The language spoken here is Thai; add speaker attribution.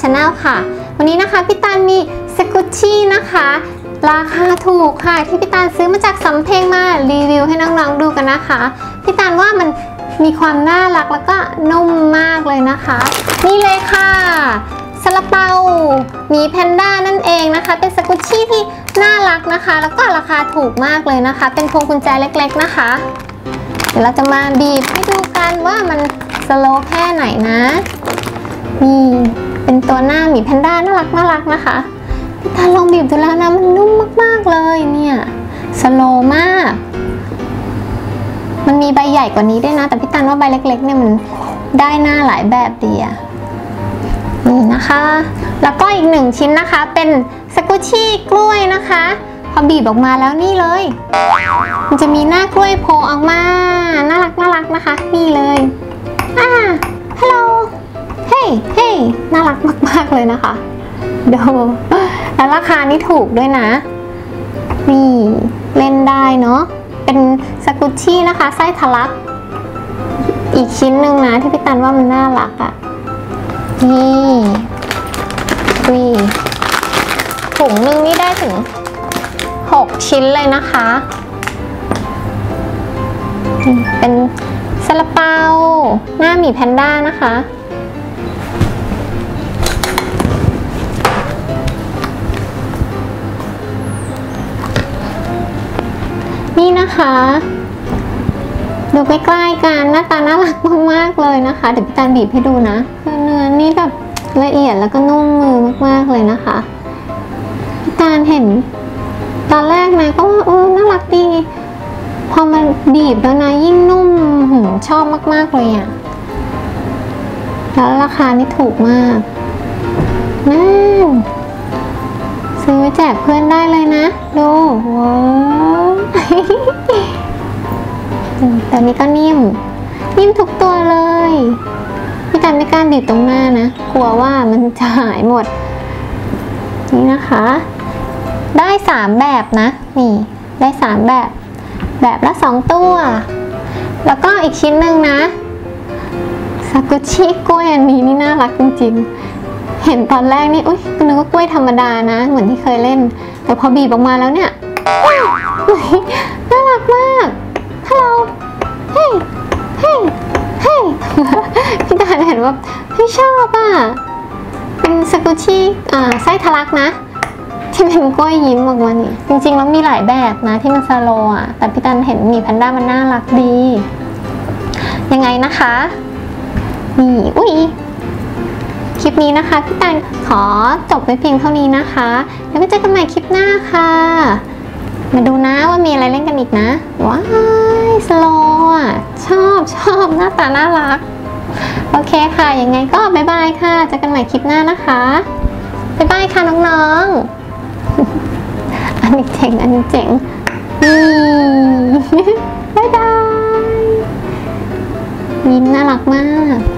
Speaker 1: ชาแนลค่ะ วันนี้นะคะพี่ตาลมีสกุชชี่นะคะ ราคาถูกค่ะ ที่พี่ตาลซื้อมาจากสำเพ็งมารีวิวให้น้องๆดูกันนะคะพี่ตาลว่ามันมีความน่ารักแล้วก็นุ่มมากเลยนะคะ นี่เลยค่ะซาลาเปาหมีแพนด้านั่นเองนะคะ เป็นสกุชชี่ที่น่ารักนะคะ แล้วก็ราคาถูกมากเลยนะคะ เป็นพวงกุญแจเล็ก ๆนะคะ เดี๋ยวเราจะมาบีบให้ดูกันว่ามันสโลว์แค่ไหนนะนี่ เป็นตัวหน้าหมีแพนด้าน่ารักน่ารักนะคะพี่ตาลองบีบดูแล้วนะมันนุ่มมากๆเลยเนี่ยสโลมาก มันมีใบใหญ่กว่านี้ด้วยนะ แต่พี่ตันว่าใบเล็ก ๆ เนี่ยมันได้หน้าหลายแบบดีอะนี่นะคะ แล้วก็อีกหนึ่งชิ้นนะคะ เป็นสกุชี่กล้วยนะคะ พอบีบออกมาแล้วนี่เลย มันจะมีหน้ากล้วยโผล่ออกมา น่ารักน่ารักนะคะ นี่เลย อ่าฮัลโหล น่ารักมาก ๆ เลยนะคะดูแล้วราคานี่ถูกด้วยนะ นี่เล่นได้เนาะ เป็นสกุชชี่นะคะไส้ทะลัก อีกชิ้นหนึ่งนะที่พี่ตันว่ามันน่ารักอะ่ะ นี่วีถุงหนึ่งนี่ได้ถึง 6 ชิ้นเลยนะคะ เป็นซาลาเปาหน้าหมีแพนด้านะคะ นะคะ ดูใกล้ๆกันหน้าตาน่ารักมากๆเลยนะคะ เดี๋ยวพี่ตาลบีบให้ดูนะคือเนื้อนี่แบบละเอียดแล้วก็นุ่มมือมากๆเลยนะคะพี่ตาลเห็น ตอนแรกนะก็ว่าเออน่ารักดี พอมันบีบแล้วนะยิ่งนุ่มหืมชอบมากๆเลยอะ่ะแล้วราคานี่ถูกมากนั่น อแจกเพื่อนได้เลยนะ ดูว้าวแต่นี้ก็นิ่ม นิ่มทุกตัวเลย พี่ตันไม่กล้าบีบตรงหน้านะ กลัวว่ามันจะหายหมด นี่นะคะ ได้สามแบบนะ นี่ ได้สามแบบ แบบละสองตัว แล้วก็อีกชิ้นหนึ่งนะซากุชิกล้วยอันนี้นี่น่ารักจริงๆ เห็นตอนแรกนี่อุ้ยนึกว่ากล้วยธรรมดานะ เหมือนที่เคยเล่น แต่พอบีบออกมาแล้วเนี่ยน่ารักมากฮัลโหลเฮ้ยเฮ้ยเฮ้ยพี่ตาเห็นว่าพี่ชอบอะ เป็นสกุชิอ่าไส้ทะลักนะที่เป็นกล้วยยิ้มออกมานี่จริงๆแล้วมีหลายแบบนะที่มันสโลอะ แต่พี่ตันเห็นหมีแพนด้ามันน่ารักดี ยังไงนะคะ นี่ อุ้ย คลิปนี้นะคะพี่ตันขอจบไว้เพียงเท่านี้นะคะ แล้วไปเจอกันใหม่คลิปหน้าค่ะ มาดูนะว่ามีอะไรเล่นกันอีกนะ ว้ายสโลอะชอบชอบหน้าตาน่ารัก โอเคค่ะยังไงก็บายบายค่ะเจอกันใหม่คลิปหน้านะคะบายบายค่ะน้องๆ อันนี้เจ๋งอันนี้เจ๋งนี่บายบายยิ้มน่ารักมาก